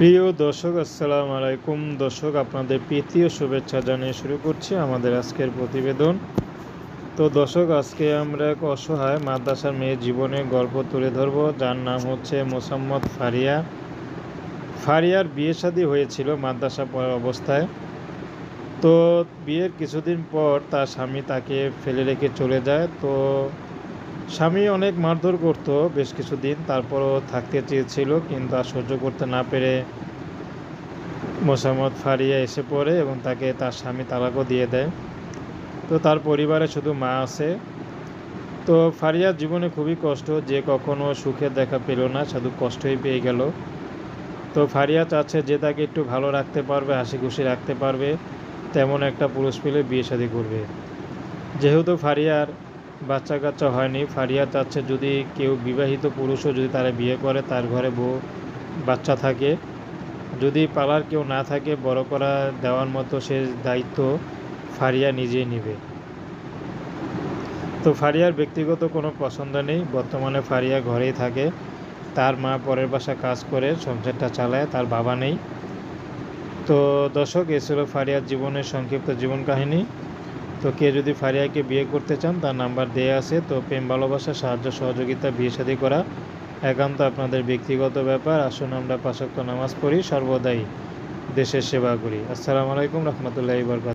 প্রিয় দর্শক, আসসালামু আলাইকুম। দর্শক, আপনাদের প্রীতি ও শুভেচ্ছা জানিয়ে শুরু করছি আমাদের আজকের প্রতিবেদন। তো দর্শক, আজকে আমরা এক অসহায় মাদ্রাসার মেয়ের জীবনের গল্প তুলে ধরব। যার নাম হচ্ছে মোসাম্মদ ফারিয়া। ফারিয়ার বিয়ে শাদী হয়েছিল মাদ্রাসা পড়ার অবস্থায়। তো বিয়ের কিছুদিন পর তার স্বামী তাকে ফেলে রেখে চলে যায়। তো স্বামী অনেক মারধর করতো বেশ কিছুদিন, তারপরও থাকতে চেয়েছিল, কিন্তু আর সহ্য করতে না পেরে মোসাম্মদ ফারিয়া এসে পড়ে এবং তাকে তার স্বামী তালাকও দিয়ে দেয়। তো তার পরিবারে শুধু মা আছে। তো ফারিয়ার জীবনে খুবই কষ্ট, যে কখনো সুখের দেখা পেল না, শুধু কষ্টই পেয়ে গেল। তো ফারিয়া চাচ্ছে যে তাকে একটু ভালো রাখতে পারবে হাসি খুশি রাখতে পারবে, তেমন একটা পুরুষ পেলে বিয়ে শাদী করবে। যেহেতু ফারিয়ার বাচ্চা কাচ্চা হয়নি। ফারিয়া চাচ্ছে যদি কেউ বিবাহিত পুরুষও যদি তারা বিয়ে করে, তার ঘরে বউ, বাচ্চা থাকে। যদি পালার কেউ না থাকে, বড় করা দেওয়ার মতো সে দায়িত্ব ফারিয়া নিজেই নেবে। তো ফারিয়ার ব্যক্তিগত কোনো পছন্দ নেই। বর্তমানে ফারিয়া ঘরেই থাকে। তার মা পরের বাসা কাজ করে, সংসারটা চালায়, তার বাবা নেই। তো দর্শক, এ ছিল ফারিয়ার জীবনের সংক্ষিপ্ত জীবন কাহিনী। তো কে যদি ফারিয়াকে বিয়ে করতে চান, তার নাম্বার দেয়া আছে। তো প্রেম, ভালোবাসা, সাহায্য, সহযোগিতা, বিয়ে শাদী করা একান্ত আপনাদের ব্যক্তিগত ব্যাপার। আসুন আমরা পাশক্ত নামাজ পড়ি, সর্বদাই দেশের সেবা করি। আসসালামু আলাইকুম, রহমতুল্লাহ বরকাত